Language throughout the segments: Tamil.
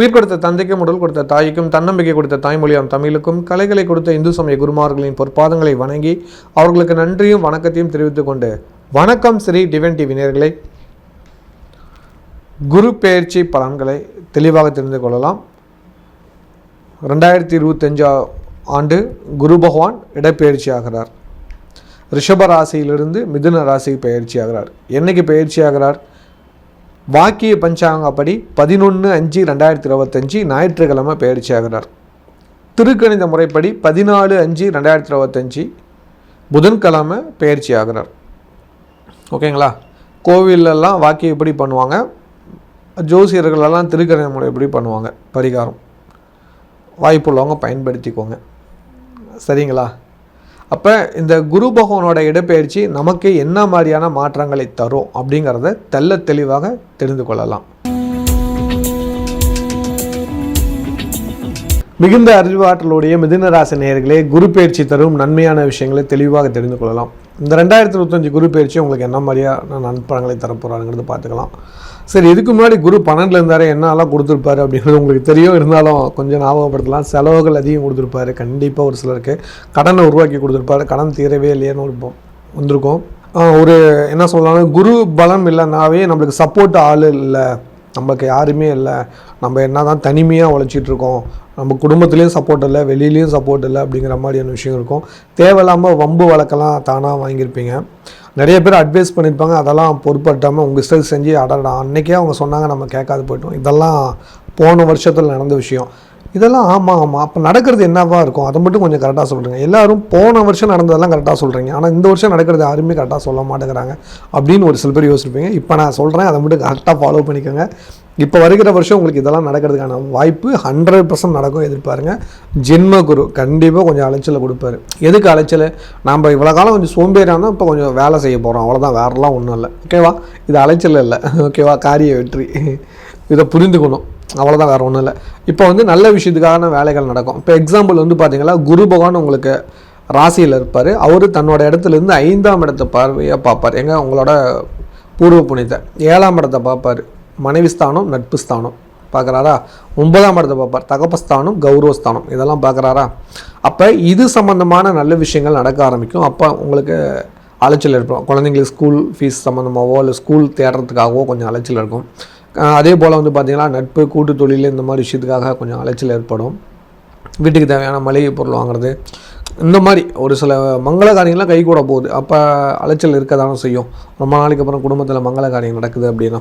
உயிர் கொடுத்த தந்தைக்கும் உடல் கொடுத்த தாய்க்கும் தன்னம்பிக்கை கொடுத்த தாய்மொழியாம் தமிழுக்கும் கலைகளை கொடுத்த இந்து சமய குருமார்களின் பொற்பாதங்களை வணங்கி அவர்களுக்கு நன்றியும் வணக்கத்தையும் தெரிவித்துக் கொண்டு வணக்கம் ஸ்ரீ டிவன் டிவி நேயர்களே. குரு பெயர்ச்சி பலன்களை தெளிவாக தெரிந்து கொள்ளலாம். ரெண்டாயிரத்தி இருபத்தஞ்சா ஆண்டு குரு பகவான் இடப்பெயர்ச்சி ஆகிறார் ரிஷப ராசியிலிருந்து மிதுன ராசிக்கு பயிற்சி ஆகிறார் என்னைக்கு பயிற்சி ஆகிறார் வாக்கிய பஞ்சாங்கப்படி பதினொன்று அஞ்சு ரெண்டாயிரத்தி இருபத்தஞ்சி ஞாயிற்றுக்கிழமை பயிற்சி ஆகிறார் திருக்கணித முறைப்படி பதினாலு அஞ்சு ரெண்டாயிரத்தி இருபத்தஞ்சி புதன்கிழமை பயிற்சி ஆகிறார் ஓகேங்களா? கோவிலெல்லாம் வாக்கியம் எப்படி பண்ணுவாங்க? ஜோசியர்களெல்லாம் திருக்கணித முறைப்படி பண்ணுவாங்க? பரிகாரம். வாய்ப்புள்ளவங்க பயன்படுத்திக்கோங்க. சரிங்களா? அப்போ இந்த குரு பகவானோட இடப்பெயர்ச்சி நமக்கு என்ன மாதிரியான மாற்றங்களை தரும் அப்படிங்கிறத தெல்ல தெளிவாக தெரிந்து கொள்ளலாம். மிகுந்த அறிவாற்றலுடைய மிதுனராசி நேர்களே குரு பயிற்சி தரும் நன்மையான விஷயங்களை தெளிவாக தெரிந்து கொள்ளலாம். இந்த ரெண்டாயிரத்தி இருபத்தஞ்சு குரு பயிற்சி உங்களுக்கு என்ன மாதிரியான நண்பங்களை தரப்போகிறாங்கிறது பார்த்துக்கலாம். சரி இதுக்கு முன்னாடி குரு பன்னெண்டில் இருந்தார் என்னெல்லாம் கொடுத்துருப்பாரு அப்படிங்கிறது உங்களுக்கு தெரியும். இருந்தாலும் கொஞ்சம் ஞாபகப்படுத்தலாம். செலவுகள் அதிகம் கொடுத்துருப்பாரு கண்டிப்பாக ஒரு சிலருக்கு. கடனை உருவாக்கி கொடுத்துருப்பாரு. கடன் தீரவே இல்லையான்னு ஒரு வந்திருக்கோம். வந்திருக்கும் ஒரு என்ன சொல்லலாம் குரு பலம் இல்லைனாவே நம்மளுக்கு சப்போர்ட் ஆள் இல்லை. நமக்கு யாருமே இல்லை. நம்ம என்ன தான் தனிமையாக உழைச்சிட்டு இருக்கோம். நம்ம குடும்பத்துலேயும் சப்போர்ட் இல்லை வெளியிலையும் சப்போர்ட் இல்லை அப்படிங்கிற மாதிரியான விஷயம் இருக்கும். தேவையில்லாமல் வம்பு வழக்கெல்லாம் தானாக வாங்கியிருப்பீங்க. நிறைய பேர் அட்வைஸ் பண்ணியிருப்பாங்க. அதெல்லாம் பொருட்படுத்தாமல் உங்கள் இஷ்டத்துக்கு செஞ்சு அடடா அன்றைக்கே அவங்க சொன்னாங்க நம்ம கேட்காது போயிட்டோம். இதெல்லாம் போன வருஷத்தில் நடந்த விஷயம். இதெல்லாம் ஆமாம் ஆமாம் அப்போ நடக்கிறது என்னவா இருக்கும்? அதை மட்டும் கொஞ்சம் கரெக்டாக சொல்கிறீங்க எல்லாரும் போன வருஷம் நடந்ததெல்லாம் கரெக்டாக சொல்கிறீங்க ஆனால் இந்த வருஷம் நடக்கிறது யாருமே கரெக்டாக சொல்ல மாட்டேங்கிறாங்க அப்படின்னு ஒரு சில பேர் யோசிப்பீங்க இப்போ நான் சொல்கிறேன் அதை மட்டும் கரெக்டாக ஃபாலோ பண்ணிக்கோங்க. இப்போ வருகிற வருஷம் உங்களுக்கு இதெல்லாம் நடக்கிறதுக்கான வாய்ப்பு ஹண்ட்ரட் பர்சன்ட் நடக்கும் எதிர்பாருங்க. ஜென்ம குரு கண்டிப்பாக கொஞ்சம் அலைச்சலை கொடுப்பாரு. எதுக்கு அலைச்சல்? நம்ம இவ்வளோ காலம் கொஞ்சம் சோம்பேறியாக இப்போ கொஞ்சம் வேலை செய்ய போகிறோம் அவ்வளோதான் வேறெல்லாம் ஒன்றும் இல்லை. ஓகேவா இது அலைச்சல் இல்லை. ஓகேவா காரிய வெற்றி. இதை புரிந்துக்கணும். அவ்வளோதான் வேறு ஒன்றும் இல்லை. இப்போ வந்து நல்ல விஷயத்துக்கான வேலைகள் நடக்கும். இப்போ எக்ஸாம்பிள் வந்து பார்த்தீங்கன்னா குரு பகவான் உங்களுக்கு ராசியில் இருப்பார். அவர் தன்னோட இடத்துலேருந்து ஐந்தாம் இடத்தை பார்வையாக பார்ப்பார். எங்கே உங்களோட பூர்வ புனித. ஏழாம் இடத்தை பார்ப்பார். மனைவி ஸ்தானம் நட்பு ஸ்தானம். பார்க்குறாரா ஒன்பதாம் இடத்தை பார்ப்பார். தகப்பஸ்தானம் கௌரவஸ்தானம் இதெல்லாம் பார்க்குறாரா அப்போ இது சம்மந்தமான நல்ல விஷயங்கள் நடக்க ஆரம்பிக்கும். அப்போ உங்களுக்கு அலைச்சல் இருப்போம் குழந்தைங்களுக்கு ஸ்கூல் ஃபீஸ் சம்மந்தமாகவோ இல்லை ஸ்கூல் தேடுறதுக்காகவோ கொஞ்சம் அலைச்சல் இருக்கும். அதே போல் வந்து பார்த்திங்கன்னா நட்பு கூட்டு தொழில் இந்த மாதிரி விஷயத்துக்காக கொஞ்சம் அலைச்சல் ஏற்படும். வீட்டுக்கு தேவையான மளிகை பொருள் வாங்குறது. இந்த மாதிரி ஒரு சில மங்கள காரியங்கள்லாம் கை கூட போகுது. அப்போ அலைச்சல் இருக்க தானே செய்யும். ரொம்ப நாளைக்கு அப்புறம் குடும்பத்தில் மங்கள காரியம் நடக்குது அப்படின்னா.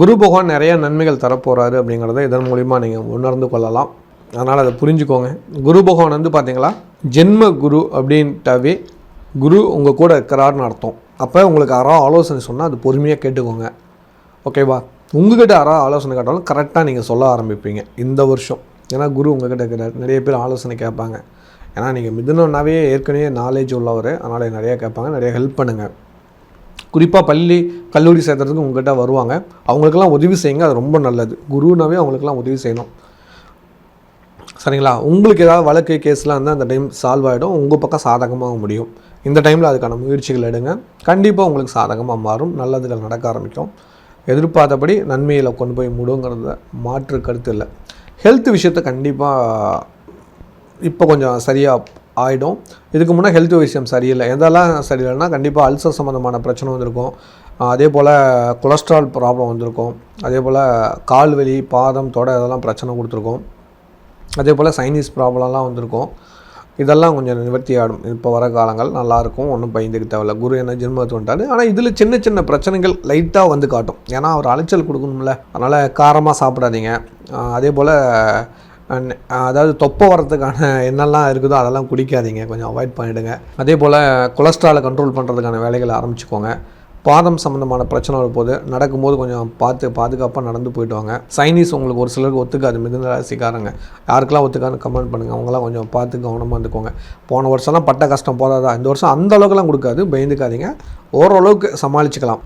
குரு பகவான் நிறைய நன்மைகள் தரப்போகிறாரு அப்படிங்கிறத இதன் மூலிமா நீங்கள் உணர்ந்து கொள்ளலாம். அதனால் அதை புரிஞ்சுக்கோங்க. குரு பகவான் வந்து பார்த்திங்களா ஜென்ம குரு அப்படின்ட்டாவே குரு உங்கள் கூட இருக்கிறாருன்னு அர்த்தம். அப்போ உங்களுக்கு யாராவது ஆலோசனை சொன்னால் அது பொறுமையாக கேட்டுக்கோங்க. ஓகேவா? உங்ககிட்ட யாராவது ஆலோசனை கேட்டாலும் கரெக்டாக நீங்கள் சொல்ல ஆரம்பிப்பீங்க. இந்த வருஷம். ஏன்னா குரு உங்ககிட்ட நிறைய பேர் ஆலோசனை கேட்பாங்க. ஏன்னா நீங்கள் மிதுனம்னாவே ஏற்கனவே நாலேஜ் உள்ளவர். அதனால் நிறையா கேட்பாங்க. நிறைய ஹெல்ப் பண்ணுங்கள் குறிப்பாக பள்ளி கல்லூரி சேர்த்துறதுக்கு உங்ககிட்ட வருவாங்க. அவங்களுக்கெல்லாம் உதவி செய்யுங்க. அது ரொம்ப நல்லது. குருனாவே அவங்களுக்கெல்லாம் உதவி செய்யணும். சரிங்களா? உங்களுக்கு ஏதாவது வழக்கு கேஸ்லாம் இருந்தால் அந்த டைம் சால்வ் ஆகிடும் உங்கள் பக்கம் சாதகமாக முடியும். இந்த டைமில் அதுக்கான முயற்சிகள் எடுங்க. கண்டிப்பாக உங்களுக்கு சாதகமாக மாறும். நல்லதுகள் நடக்க ஆரம்பிக்கும். எதிர்பார்த்தபடி நன்மையில் கொண்டு போய் முடுங்கிறத மாற்று கருத்து இல்லை. ஹெல்த் விஷயத்தை கண்டிப்பாக இப்போ கொஞ்சம் சரியாக ஆகிடும் இதுக்கு முன்னே ஹெல்த் விஷயம் சரியில்லை. எதெல்லாம் சரியில்லைன்னா கண்டிப்பாக அல்சர் சம்மந்தமான பிரச்சனை வந்திருக்கும். அதே போல் கொலஸ்ட்ரால் ப்ராப்ளம் வந்திருக்கும். அதே போல் கால் வலி பாதம் தொடை இதெல்லாம் பிரச்சனை கொடுத்துருக்கோம். அதே போல் சைனீஸ் ப்ராப்ளம்லாம் வந்திருக்கும். இதெல்லாம் கொஞ்சம் நிவர்த்தி ஆடும் இப்போ வர காலங்கள் நல்லாயிருக்கும் ஒன்றும் பயந்துக்க தேவையில்ல. குரு என்ன ஜென்மத்து வந்துட்டாரு. ஆனால் இதில் சின்ன சின்ன பிரச்சனைகள் லைட்டாக வந்து காட்டும். ஏன்னா அவர் அலைச்சல் கொடுக்கணும்ல. அதனால் காரமாக சாப்பிடாதீங்க. அதே போல் அதாவது தொப்பை வரதுக்கான என்னெல்லாம் இருக்குதோ அதெல்லாம் குடிக்காதீங்க. கொஞ்சம் அவாய்ட் பண்ணிவிடுங்க அதே போல் கொலஸ்ட்ராலை கண்ட்ரோல் பண்ணுறதுக்கான வேலைகளை ஆரம்பிச்சுக்கோங்க. பாதம் சம்மந்தமான பிரச்சனை வரும்போது நடக்கும்போது கொஞ்சம் பார்த்து பாதுகாப்பாக நடந்து போயிட்டு வாங்க. சைனீஸ் உங்களுக்கு ஒரு சிலருக்கு ஒத்துக்காது. மிதுன ராசிக்காரங்க. யாருக்கெல்லாம் ஒத்துக்காது கமெண்ட் பண்ணுங்கள் அவங்களாம் கொஞ்சம் பார்த்து கவனமாக இருந்துக்கோங்க. போன வருஷம்லாம் பட்ட கஷ்டம் போதாதா? இந்த வருஷம் அந்த அளவுக்குலாம் கொடுக்காது. பயந்துக்காதீங்க. ஓரளவுக்கு சமாளிச்சுக்கலாம்.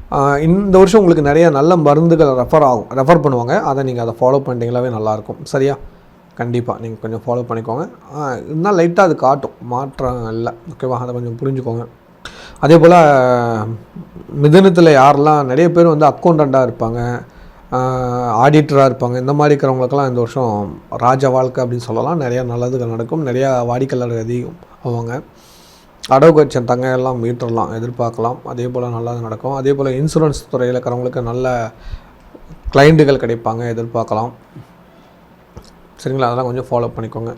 இந்த வருஷம் உங்களுக்கு நிறைய நல்ல மருந்துகள் ரெஃபர் ஆகும். ரெஃபர் பண்ணுவாங்க. அதை நீங்கள் அதை ஃபாலோ பண்ணிட்டீங்களாவே நல்லாயிருக்கும் சரியா? கண்டிப்பாக நீங்கள் கொஞ்சம் ஃபாலோ பண்ணிக்கோங்க. இருந்தால் லைட்டாக அது காட்டும். மாற்றம் இல்லை. ஓகேவா அதை கொஞ்சம் புரிஞ்சுக்கோங்க. அதே போல் மிதனத்தில் யாரெல்லாம் நிறைய பேர் வந்து அக்கௌண்டண்ட்டாக இருப்பாங்க ஆடிட்டராக இருப்பாங்க இந்த மாதிரி இருக்கிறவங்களுக்கெல்லாம் இந்த வருஷம் ராஜ வாழ்க்கை அப்படின்னு சொல்லலாம். நிறையா நல்லதுகள் நடக்கும். நிறையா வாடிக்கையாளர் அதிகம் ஆவாங்க. அடவு கட்சம் தங்க எல்லாம் மீட்டரலாம் எதிர்பார்க்கலாம். அதே போல் நல்லது நடக்கும். அதே போல் இன்சூரன்ஸ் துறையில் இருக்கிறவங்களுக்கு நல்ல கிளைண்ட்டுகள் கிடைப்பாங்க எதிர்பார்க்கலாம். சரிங்களா? அதெல்லாம் கொஞ்சம் ஃபாலோ பண்ணிக்கோங்க.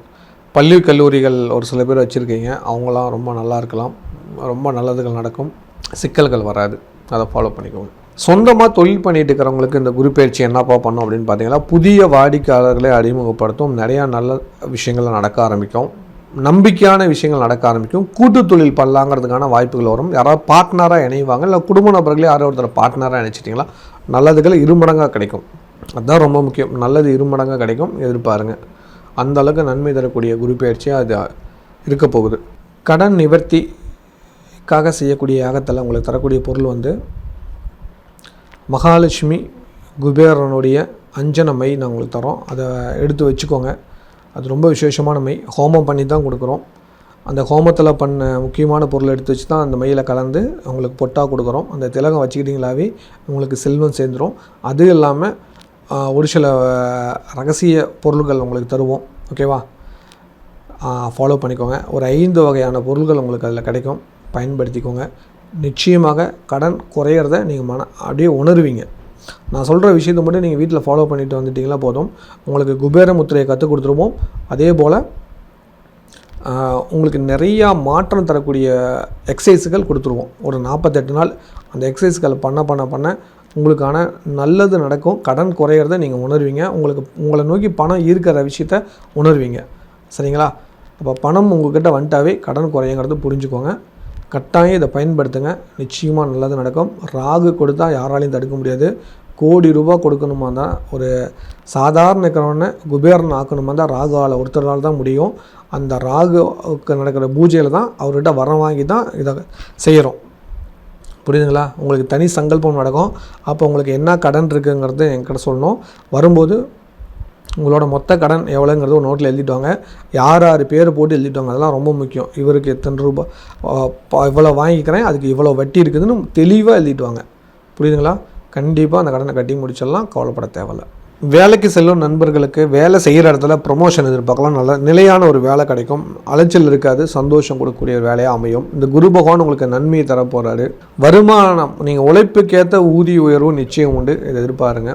பள்ளி கல்லூரிகள் ஒரு சில பேர் வச்சுருக்கீங்க. அவங்களாம் ரொம்ப நல்லா இருக்கலாம். ரொம்ப நல்லதுகள் நடக்கும். சிக்கல்கள் வராது. அதை ஃபாலோ பண்ணிக்கோங்க. சொந்தமாக தொழில் பண்ணிட்டு இருக்கிறவங்களுக்கு இந்த குரு பயிற்சி என்னப்பா பண்ணும் அப்படின்னு பார்த்தீங்கன்னா புதிய வாடிக்கையாளர்களை அறிமுகப்படுத்தும் நிறையா நல்ல விஷயங்கள் நடக்க ஆரம்பிக்கும். நம்பிக்கையான விஷயங்கள் நடக்க ஆரம்பிக்கும். கூட்டு தொழில் பண்ணலாங்கிறதுக்கான வாய்ப்புகள் வரும். யாராவது பார்ட்னராக இணைவாங்க இல்லை குடும்ப நபர்களே யாரோ ஒருத்தர் பார்ட்னராக இணைச்சிட்டிங்களா நல்லதுகள் இருமடங்காக கிடைக்கும். அதுதான் ரொம்ப முக்கியம். நல்லது இருமடங்காக கிடைக்கும். எதிர்பாருங்க. அந்தளவுக்கு நன்மை தரக்கூடிய குரு பயிற்சியாக அது இருக்க போகுது. கடன் நிவர்த்திக்காக செய்யக்கூடிய யாகத்தில் உங்களுக்கு தரக்கூடிய பொருள் வந்து மகாலட்சுமி குபேரனுடைய அஞ்சன மை நான் உங்களுக்கு தரோம். அதை எடுத்து வச்சுக்கோங்க. அது ரொம்ப விசேஷமான மை. ஹோமம் பண்ணி தான் கொடுக்குறோம். அந்த ஹோமத்தில் பண்ண முக்கியமான பொருள் எடுத்து வச்சு தான் அந்த மையில் கலந்து உங்களுக்கு பொட்டாக கொடுக்குறோம். அந்த திலகம் வச்சுக்கிட்டிங்களாவே உங்களுக்கு செல்வம் சேர்ந்துடும் அது இல்லாமல் ஒரு சில ரகசிய பொருள்கள் உங்களுக்கு தருவோம். ஓகேவா? ஃபாலோ பண்ணிக்கோங்க. ஒரு ஐந்து வகையான பொருள்கள் உங்களுக்கு அதில் கிடைக்கும். பயன்படுத்திக்கோங்க. நிச்சயமாக கடன் குறையிறத நீங்கள் மன அப்படியே உணர்வீங்க. நான் சொல்கிற விஷயத்தை மட்டும் நீங்கள் வீட்டில் ஃபாலோ பண்ணிட்டு வந்துட்டிங்கன்னா போதும். உங்களுக்கு குபேர முத்திரையை கற்றுக் கொடுத்துருவோம். அதே போல் உங்களுக்கு நிறையா மாற்றம் தரக்கூடிய எக்ஸசைஸுகள் கொடுத்துருவோம். ஒரு நாற்பத்தெட்டு நாள் அந்த எக்ஸசைஸ்கள் பண்ண பண்ண பண்ண உங்களுக்கான நல்லது நடக்கும். கடன் குறையிறத நீங்கள் உணர்வீங்க. உங்களுக்கு உங்களை நோக்கி பணம் ஈர்க்கிற விஷயத்த உணர்வீங்க. சரிங்களா? அப்போ பணம் உங்கள்கிட்ட வந்துட்டாவே கடன் குறையுங்கிறது புரிஞ்சுக்கோங்க. கட்டாயம் இதை பயன்படுத்துங்க. நிச்சயமாக நல்லது நடக்கும். ராகு கொடுத்தா யாராலையும் தடுக்க முடியாது. கோடி ரூபா கொடுக்கணுமா தான் ஒரு சாதாரண இருக்கிறவன குபேரன் ஆக்கணுமா தான் ராகுவால் ஒருத்தரால் தான் முடியும். அந்த ராகுக்கு நடக்கிற பூஜையில் தான் அவர்கிட்ட வரம் வாங்கி தான் இதை செய்கிறோம் புரியுதுங்களா? உங்களுக்கு தனி சங்கல்பம் நடக்கும். அப்போ உங்களுக்கு என்ன கடன் இருக்குங்கிறது என்கிட்ட சொல்லணும். வரும்போது உங்களோட மொத்த கடன் எவ்வளோங்கிறது ஒரு நோட்டில் எழுதிட்டு வாங்க யார் யார் பேர் போட்டு எழுதிட்டு வாங்க அதெல்லாம் ரொம்ப முக்கியம். இவருக்கு எத்தனை ரூபாய் இவ்வளோ வாங்கிக்கிறேன் அதுக்கு இவ்வளோ வட்டி இருக்குதுன்னு தெளிவாக எழுதிட்டுவாங்க. புரியுதுங்களா? கண்டிப்பாக அந்த கடனை கட்டி முடிச்சிடலாம். கவலைப்பட தேவையில்லை. வேலைக்கு செல்லும் நண்பர்களுக்கு வேலை செய்கிற இடத்துல ப்ரொமோஷன் எதிர்பார்க்கலாம். நல்ல நிலையான ஒரு வேலை கிடைக்கும். அலைச்சல் இருக்காது. சந்தோஷம் கொடுக்கக்கூடிய ஒரு வேலையாக அமையும். இந்த குரு பகவான் உங்களுக்கு நன்மையை தரப்போகிறாரு வருமானம் நீங்கள் உழைப்புக்கேற்ற ஊதிய உயர்வு நிச்சயம் உண்டு. இதை எதிர்பாருங்க.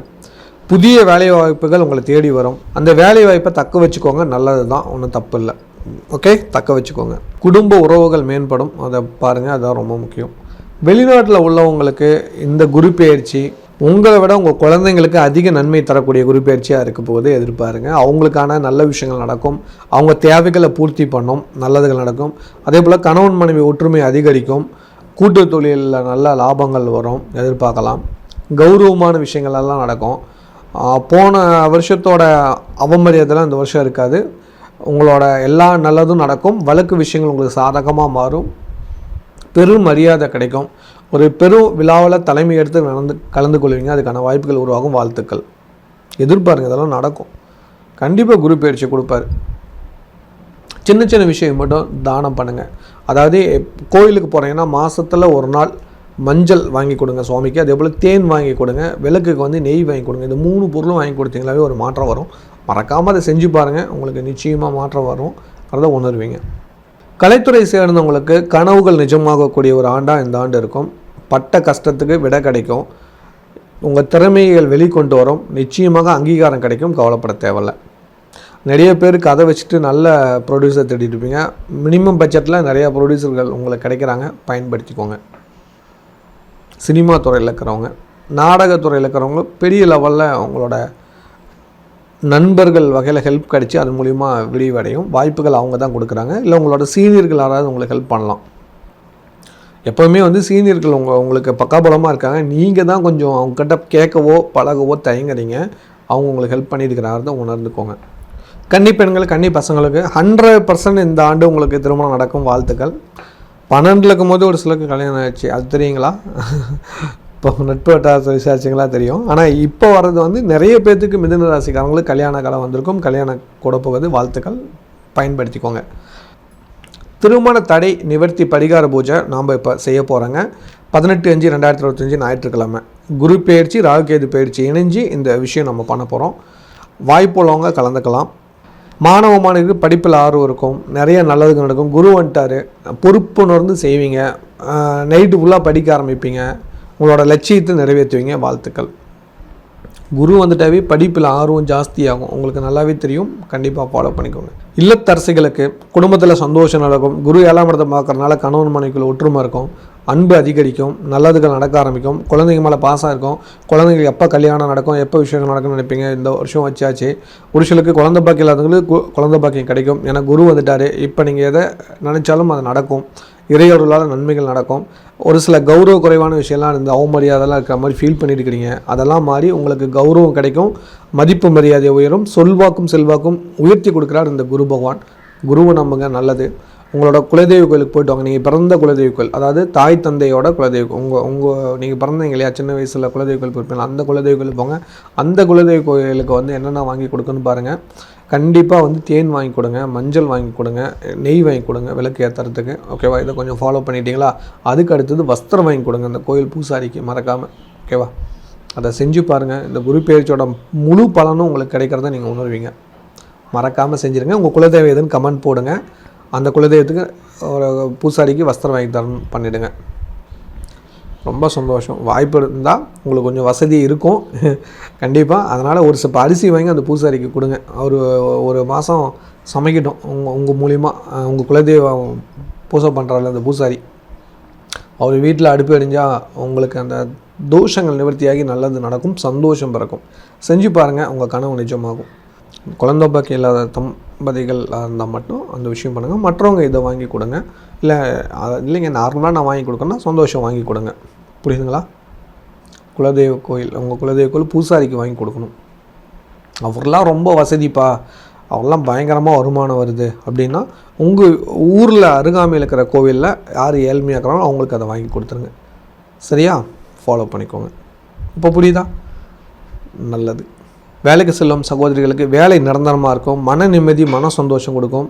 புதிய வேலை வாய்ப்புகள் உங்களை தேடி வரும். அந்த வேலை வாய்ப்பை தக்க வச்சுக்கோங்க. நல்லது தான் ஒன்றும் தப்பு இல்லை ஓகே தக்க வச்சுக்கோங்க. குடும்ப உறவுகள் மேம்படும். அதை பாருங்கள் அதுதான் ரொம்ப முக்கியம். வெளிநாட்டில் உள்ளவங்களுக்கு இந்த குருப்பெயர்ச்சி உங்களை விட உங்கள் குழந்தைங்களுக்கு அதிக நன்மை தரக்கூடிய குருப்பெயர்ச்சியாக இருக்க போது எதிர்பாருங்க. அவங்களுக்கான நல்ல விஷயங்கள் நடக்கும். அவங்க தேவைகளை பூர்த்தி பண்ணும். நல்லதுகள் நடக்கும். அதே போல் கணவன் மனைவி ஒற்றுமை அதிகரிக்கும். கூட்டு தொழிலில் நல்ல லாபங்கள் வரும். எதிர்பார்க்கலாம். கௌரவமான விஷயங்கள் எல்லாம் நடக்கும். போன வருஷத்தோட அவமரியாதைலாம் இந்த வருஷம் இருக்காது. உங்களோட எல்லா நல்லதும் நடக்கும். வழக்கு விஷயங்கள் உங்களுக்கு சாதகமாக மாறும். பெரும் மரியாதை கிடைக்கும். ஒரு பெரும் விழாவில் தலைமை எடுத்து நடந்து கலந்து கொள்வீங்க. அதுக்கான வாய்ப்புகள் உருவாகும். வாழ்த்துக்கள். எதிர்பாருங்க இதெல்லாம் நடக்கும். கண்டிப்பாக குரு பயிற்சி கொடுப்பாரு. சின்ன சின்ன விஷயம் மட்டும் தானம் பண்ணுங்கள் அதாவது கோயிலுக்கு போகிறீங்கன்னா மாதத்தில் ஒரு நாள் மஞ்சள் வாங்கி கொடுங்க சுவாமிக்கு அதே போல் தேன் வாங்கி கொடுங்க விளக்குக்கு வந்து நெய் வாங்கி கொடுங்க. இந்த மூணு பொருளும் வாங்கி கொடுத்தீங்களாவே ஒரு மாற்றம் வரும். மறக்காமல் அதை செஞ்சு பாருங்கள் உங்களுக்கு நிச்சயமாக மாற்றம் வரும். அதை உணர்வீங்க. கலைத்துறை சேர்ந்தவங்களுக்கு கனவுகள் நிஜமாகக்கூடிய ஒரு ஆண்டாக இந்த ஆண்டு இருக்கும். பட்ட கஷ்டத்துக்கு விட கிடைக்கும். உங்கள் திறமைகள் வெளிக்கொண்டு வரும். நிச்சயமாக அங்கீகாரம் கிடைக்கும் கவலைப்பட தேவையில்ல. நிறைய பேர் கதை வச்சுட்டு நல்ல ப்ரொடியூசர் தேடிட்டு இருப்பீங்க. மினிமம் பட்ஜெட்டில் நிறையா ப்ரொடியூசர்கள் உங்களுக்கு கிடைக்கிறாங்க. பயன்படுத்திக்கோங்க. சினிமா துறையில் இருக்கிறவங்க நாடகத்துறையில் இருக்கிறவங்க பெரிய லெவலில் அவங்களோட நண்பர்கள் வகையில் ஹெல்ப் கிடச்சி அது மூலிமா விரிவடையும். வாய்ப்புகள் அவங்க தான் கொடுக்குறாங்க. இல்லை உங்களோட சீனியர்கள் யாராவது உங்களுக்கு ஹெல்ப் பண்ணலாம். எப்போவுமே வந்து சீனியர்கள் உங்கள் உங்களுக்கு பக்காபலமாக இருக்காங்க. நீங்கள் தான் கொஞ்சம் அவங்கக்கிட்ட கேட்கவோ பழகவோ தயங்குறீங்க. அவங்க உங்களுக்கு ஹெல்ப் பண்ணியிருக்கிறாரு தான் உணர்ந்துக்கோங்க. கன்னி பெண்கள் கன்னி பசங்களுக்கு ஹண்ட்ரட் பர்சன்ட் இந்த ஆண்டு உங்களுக்கு திருமணம் நடக்கும் வாழ்த்துக்கள். பன்னெண்டில் இருக்கும்போது ஒரு சிலருக்கு கல்யாணம் ஆயிடுச்சு. அது தெரியுங்களா? இப்போ நட்பு வட்டாரத்தை விசாரிச்சிங்களா? தெரியும். ஆனால் இப்போ வர்றது வந்து நிறைய பேர்த்துக்கு மிதுன ராசிக்காரங்களுக்கு கல்யாண காலம் வந்திருக்கும். கல்யாணம் கூட வாழ்த்துக்கள். பயன்படுத்திக்கோங்க. திருமண தடை நிவர்த்தி பரிகார பூஜை நாம் இப்போ செய்ய போகிறோங்க பதினெட்டு அஞ்சு ரெண்டாயிரத்தி இருபத்தஞ்சி ஞாயிற்றுக்கிழமை. குரு பயிற்சி ராகுகேது பயிற்சி இணைஞ்சு இந்த விஷயம் நம்ம பண்ண போகிறோம் வாய்ப்புள்ளவங்க கலந்துக்கலாம். மாணவ மாணவிக்கு படிப்பில் ஆர்வம் இருக்கும். நிறைய நல்லதுங்க நடக்கும். குரு வந்துட்டார். பொறுப்புணர்ந்து செய்வீங்க. நைட்டு ஃபுல்லாக படிக்க ஆரம்பிப்பீங்க. உங்களோட லட்சியத்தை நிறைவேற்றுவீங்க. வாழ்த்துக்கள். குரு வந்துட்டாவே படிப்பில் ஆர்வம் ஜாஸ்தியாகும். உங்களுக்கு நல்லாவே தெரியும். கண்டிப்பாக ஃபாலோ பண்ணிக்கோங்க. இல்லத்தரசிகளுக்கு குடும்பத்தில் சந்தோஷம் நடக்கும். குரு ஏழாம் இடத்தை பார்க்குறதுனால கணவன் மனைவிக்குள்ள ஒற்றுமை இருக்கும். அன்பு அதிகரிக்கும் நல்லதுகள் நடக்க ஆரம்பிக்கும் குழந்தைங்க மேலே பாசம் இருக்கும் குழந்தைங்களுக்கு எப்போ கல்யாணம் நடக்கும் எப்போ விஷயங்கள் நடக்கும்னு நினைப்பீங்க? இந்த வருஷம் வச்சாச்சு. ஒரு சிலருக்கு குழந்தை பாக்கியம் இல்லாதவங்களுக்கு கு- குழந்தை பாக்கியம் கிடைக்கும். ஏன்னா குரு வந்துட்டார். இப்போ நீங்கள் எதை நினச்சாலும் அது நடக்கும். இறையொருளால் நன்மைகள் நடக்கும். ஒரு சில கௌரவ குறைவான விஷயம்லாம் இந்த அவமரியாதைலாம் இருக்கிற மாதிரி ஃபீல் பண்ணிட்டு அதெல்லாம் மாறி உங்களுக்கு கௌரவம் கிடைக்கும். மதிப்பு மரியாதை உயரும். சொல்வாக்கும் செல்வாக்கும் உயர்த்தி கொடுக்குறார் இந்த குரு பகவான். குருவை நம்புங்க. நல்லது. உங்களோட குலதெய்வ கோயிலுக்கு போயிட்டு வாங்க. நீங்கள் பிறந்த குலதெய்வ கோயில் அதாவது தாய் தந்தையோட குலதெய்வ உங்கள் உங்கள் நீங்கள் பிறந்தீங்க இல்லையா? சின்ன வயசில் குலதெய்வ கோயில் போயிருப்பீங்களா அந்த குலதெய்வ கோயில் போங்க. அந்த குலதெய்வ கோயிலுக்கு வந்து என்னென்ன வாங்கி கொடுக்குன்னு பாருங்கள் கண்டிப்பாக வந்து தேன் வாங்கி கொடுங்க மஞ்சள் வாங்கி கொடுங்க நெய் வாங்கி கொடுங்க விளக்கு ஏற்றுறதுக்கு ஓகேவா இதை கொஞ்சம் ஃபாலோ பண்ணிட்டீங்களா? அதுக்கு அடுத்தது வஸ்திரம் வாங்கி கொடுங்க. அந்த கோயில் பூசாரிக்கு மறக்காமல் ஓகேவா அதை செஞ்சு பாருங்கள் இந்த குரு பயிற்சியோட முழு பலனும் உங்களுக்கு கிடைக்கிறத நீங்கள் உணர்வீங்க. மறக்காமல் செஞ்சுருங்க. உங்கள் குலதெய்வம் எதுன்னு கமெண்ட் போடுங்க. அந்த குலதெய்வத்துக்கு ஒரு பூசாரிக்கு வஸ்திரம் வாங்கி தரணும் பண்ணிவிடுங்க ரொம்ப சந்தோஷம். வாய்ப்பு இருந்தால் உங்களுக்கு கொஞ்சம் வசதி இருக்கும். கண்டிப்பாக அதனால் ஒரு சப்ப அரிசி வாங்கி அந்த பூசாரிக்கு கொடுங்க. அவர் ஒரு மாதம் சமைக்கட்டும். உங்கள் உங்கள் மூலிமா உங்கள் குலதெய்வம் பூசை பண்ணுறாரு அந்த பூசாரி. அவர் வீட்டில் அடுப்பு அடிஞ்சால் உங்களுக்கு அந்த தோஷங்கள் நிவர்த்தியாகி நல்லது நடக்கும். சந்தோஷம் பிறக்கும். செஞ்சு பாருங்கள் உங்கள் கனவு நிஜமாகும். குழந்தை பாக்கி இல்லாத பதிகளாக இருந்தால் மட்டும் அந்த விஷயம் பண்ணுங்கள் மற்றவங்க இதை வாங்கி கொடுங்க. இல்லை இல்லைங்க நார்மலாக நான் வாங்கி கொடுக்கணும்னா சந்தோஷம் வாங்கி கொடுங்க. புரியுதுங்களா? குலதெய்வ கோயில் உங்கள் குலதெய்வ கோயில் பூசாரிக்கு வாங்கி கொடுக்கணும். அவர்லாம் ரொம்ப வசதிப்பா. அவர்லாம் பயங்கரமாக வருமானம் வருது. அப்படின்னா உங்கள் ஊரில் அருகாமையில் இருக்கிற கோவிலில் யார் ஏழ்மையாக இருக்கிறாங்களோ அவங்களுக்கு அதை வாங்கி கொடுத்துருங்க. சரியா? ஃபாலோ பண்ணிக்கோங்க. இப்போ புரியுதா? நல்லது. வேலைக்கு செல்லும் சகோதரிகளுக்கு வேலை நிரந்தரமாக இருக்கும் மன நிம்மதி மன சந்தோஷம் கொடுக்கும்.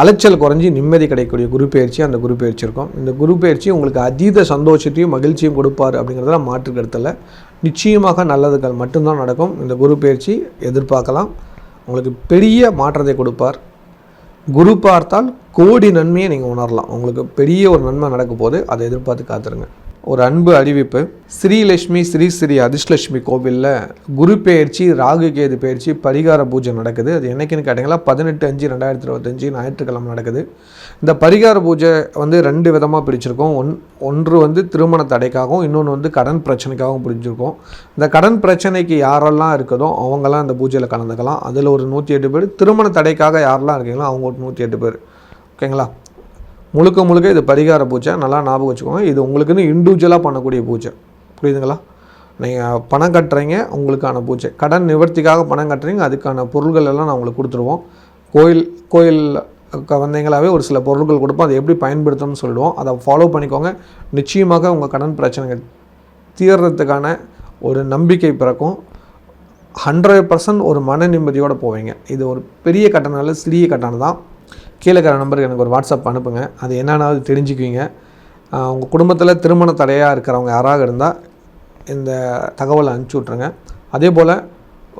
அலைச்சல் குறைஞ்சி நிம்மதி கிடைக்கக்கூடிய குரு பயிற்சி அந்த குரு பயிற்சி இருக்கும். இந்த குரு பயிற்சி உங்களுக்கு அதீத சந்தோஷத்தையும் மகிழ்ச்சியும் கொடுப்பார் அப்படிங்கிறதுல மாற்று கருத்தில் நிச்சயமாக நல்லதுகள் மட்டும்தான் நடக்கும். இந்த குரு பயிற்சி எதிர்பார்க்கலாம். உங்களுக்கு பெரிய மாற்றத்தை கொடுப்பார். குரு பார்த்தால் கோடி நன்மையை நீங்கள் உணரலாம். உங்களுக்கு பெரிய ஒரு நன்மை நடக்க போது அதை எதிர்பார்த்து காத்துருங்க. ஒரு அன்பு அறிவிப்பு. ஸ்ரீலட்சுமி ஸ்ரீ ஸ்ரீ அதிர்ஷ்லட்சுமி கோவிலில் குரு பெயர்ச்சி ராகு கேது பெயர்ச்சி பரிகார பூஜை நடக்குது. அது என்னைக்குன்னு கேட்டிங்களா பதினெட்டு அஞ்சு ரெண்டாயிரத்தி இருபத்தஞ்சி ஞாயிற்றுக்கிழமை நடக்குது. இந்த பரிகார பூஜை வந்து ரெண்டு விதமாக பிரிச்சிருக்கோம். ஒன் ஒன்று வந்து திருமண தடைக்காகவும் இன்னொன்று வந்து கடன் பிரச்சனைக்காகவும் பிரிஞ்சிருக்கோம். இந்த கடன் பிரச்சனைக்கு யாரெல்லாம் இருக்குதோ அவங்கெல்லாம் இந்த பூஜையில் கலந்துக்கலாம். அதில் ஒரு நூற்றி எட்டு பேர். திருமண தடைக்காக யாரெல்லாம் இருக்கீங்களோ அவங்க ஒரு நூற்றி எட்டு பேர். ஓகேங்களா? முழுக்க முழுக்க இது பரிகார பூஜை. நல்லா ஞாபகம் வச்சுக்கோங்க. இது உங்களுக்குன்னு இண்டிவிஜுவலாக பண்ணக்கூடிய பூஜை. புரியுதுங்களா? நீங்கள் பணம் கட்டுறீங்க உங்களுக்கான பூஜை. கடன் நிவர்த்திக்காக பணம் கட்டுறீங்க அதுக்கான பொருள்கள் எல்லாம் நான் உங்களுக்கு கொடுத்துருவோம். கோயில் கோயில் வந்தீங்களாவே ஒரு சில பொருட்கள் கொடுப்போம். அதை எப்படி பயன்படுத்தணும்னு சொல்லுவோம். அதை ஃபாலோ பண்ணிக்கோங்க. நிச்சயமாக உங்கள் கடன் பிரச்சனைகள் தீர்றதுக்கான ஒரு நம்பிக்கை பிறக்கும். ஹண்ட்ரட் பர்சன்ட் ஒரு மன நிம்மதியோடு போவீங்க. இது ஒரு பெரிய கட்டணம் இல்லை சிறிய கட்டணம் தான். கீழே இருக்கிற நம்பருக்கு எனக்கு ஒரு வாட்ஸ்அப் அனுப்புங்க. அது என்னென்னாவது தெரிஞ்சுக்குவீங்க. உங்கள் குடும்பத்தில் திருமண தடையாக இருக்கிறவங்க யாராக இருந்தால் இந்த தகவலை அனுப்பிச்சி விட்ருங்க அதே போல்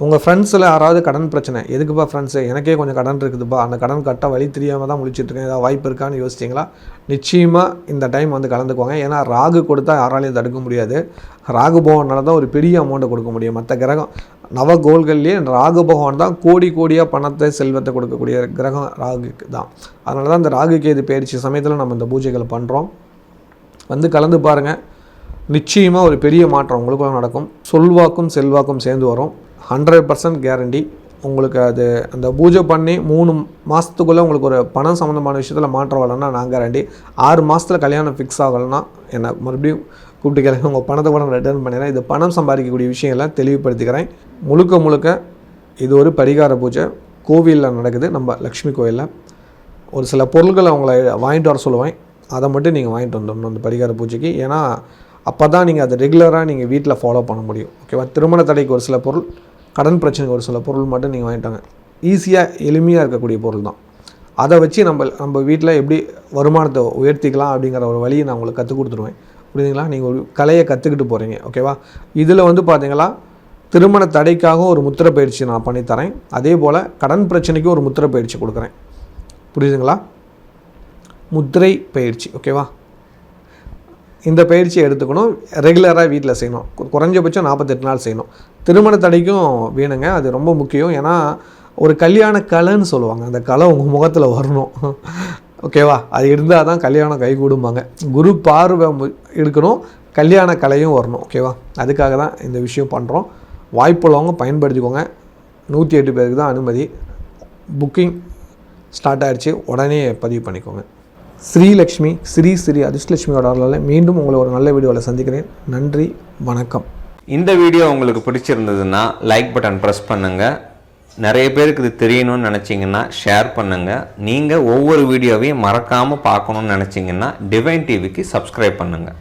உங்கள் ஃப்ரெண்ட்ஸில் யாராவது கடன் பிரச்சனை எதுக்குப்பா ஃப்ரெண்ட்ஸு எனக்கே கொஞ்சம் கடன் இருக்குதுப்பா. அந்த கடன் கட்ட வழி தெரியாமல் தான் முடிச்சுட்ருக்கேன் ஏதாவது வாய்ப்பு இருக்கான்னு யோசிச்சிங்களா? நிச்சயமாக இந்த டைம் வந்து கலந்துக்குவாங்க ஏன்னா ராகு கொடுத்தா யாராலையும் தடுக்க முடியாது. ராகு பகவானால தான் ஒரு பெரிய அமௌண்ட்டை கொடுக்க முடியும். மற்ற கிரகம் நவ கோள்கள்லேயே ராகு பகவான் தான் கோடி கோடியாக பணத்தை செல்வத்தை கொடுக்கக்கூடிய கிரகம் ராகுக்கு தான். அதனால தான் இந்த ராகு கேது பயிற்சி சமயத்தில் நம்ம இந்த பூஜைகளை பண்ணுறோம் வந்து கலந்து பாருங்கள் நிச்சயமாக ஒரு பெரிய மாற்றம் உங்களுக்குள்ள நடக்கும். சொல்வாக்கும் செல்வாக்கும் சேர்ந்து வரும். ஹண்ட்ரட் பர்சன்ட் கேரண்டி உங்களுக்கு அது அந்த பூஜை பண்ணி மூணு மாதத்துக்குள்ளே உங்களுக்கு ஒரு பணம் சம்மந்தமான விஷயத்தில் மாற்றம் வரலன்னா நான் கேரண்டி ஆறு மாதத்தில் கல்யாணம் ஃபிக்ஸ் ஆகலைன்னா என்ன மறுபடியும் கூப்பிட்டு கிளம்பி உங்கள் பணத்தை கூட நான் ரிட்டர்ன் பண்ணிடுறேன். இது பணம் சம்பாதிக்கக்கூடிய விஷயங்களை தெளிவுபடுத்திக்கிறேன். முழுக்க முழுக்க இது ஒரு பரிகார பூஜை. கோவிலில் நடக்குது நம்ம லக்ஷ்மி கோயிலில். ஒரு சில பொருட்களை அவங்கள வாங்கிட்டு வர சொல்லுவேன். அதை மட்டும் நீங்கள் வாங்கிட்டு வந்துடணும் அந்த பரிகார பூஜைக்கு. ஏன்னா அப்போ தான் நீங்கள் அதை ரெகுலராக நீங்கள் வீட்டில் ஃபாலோ பண்ண முடியும். ஓகேவா திருமண தடைக்கு ஒரு சில பொருள் கடன் பிரச்சனைக்கு ஒரு சில பொருள் மட்டும் நீங்கள் வாங்கிட்டாங்க. ஈஸியாக எளிமையாக இருக்கக்கூடிய பொருள் தான். அதை வச்சு நம்ம நம்ம வீட்டில் எப்படி வருமானத்தை உயர்த்திக்கலாம் அப்படிங்கிற ஒரு வழியை நான் உங்களுக்கு கற்றுக் கொடுத்துருவேன். புரியுதுங்களா? நீங்கள் ஒரு கலையை கற்றுக்கிட்டு போகிறீங்க ஓகேவா? இதில் வந்து பார்த்தீங்களா திருமண தடைக்காக ஒரு முத்திரை பயிற்சி நான் பண்ணித்தரேன் அதே போல் கடன் பிரச்சனைக்கு ஒரு முத்திர பயிற்சி கொடுக்குறேன். புரியுதுங்களா? முத்திரை பயிற்சி ஓகேவா? இந்த பயிற்சியை எடுத்துக்கணும். ரெகுலராக வீட்டில் செய்யணும். குறைஞ்சபட்சம் நாற்பத்தெட்டு நாள் செய்யணும். திருமண தடைக்கும் வேணுங்க. அது ரொம்ப முக்கியம். ஏன்னா ஒரு கல்யாண கலைன்னு சொல்லுவாங்க. அந்த கலை உங்கள் முகத்தில் வரணும். ஓகேவா அது இருந்தால் தான் கல்யாணம் கைகூடும்பாங்க. குரு பார்வை மு- எடுக்கணும். கல்யாண கலையும் வரணும். ஓகேவா அதுக்காக தான் இந்த விஷயம் பண்ணுறோம் வாய்ப்புள்ளவங்க பயன்படுத்திக்கோங்க. நூற்றி எட்டு பேருக்கு தான் அனுமதி. புக்கிங் ஸ்டார்ட் ஆயிடுச்சு. உடனே பதிவு பண்ணிக்கோங்க. ஸ்ரீலக்ஷ்மி ஸ்ரீ ஸ்ரீ அதிர்ஷ்டலட்சுமியோட அருளால் மீண்டும் உங்களை ஒரு நல்ல வீடியோவில் சந்திக்கிறேன். நன்றி வணக்கம். இந்த வீடியோ உங்களுக்கு பிடிச்சிருந்ததுன்னா லைக் பட்டன் ப்ரெஸ் பண்ணுங்கள் நிறைய பேருக்கு இது தெரியணும்னு நினச்சிங்கன்னா ஷேர் பண்ணுங்கள் நீங்கள் ஒவ்வொரு வீடியோவையும் மறக்காமல் பார்க்கணும்னு நினச்சிங்கன்னா டிவைன் டிவிக்கு சப்ஸ்கிரைப் பண்ணுங்கள்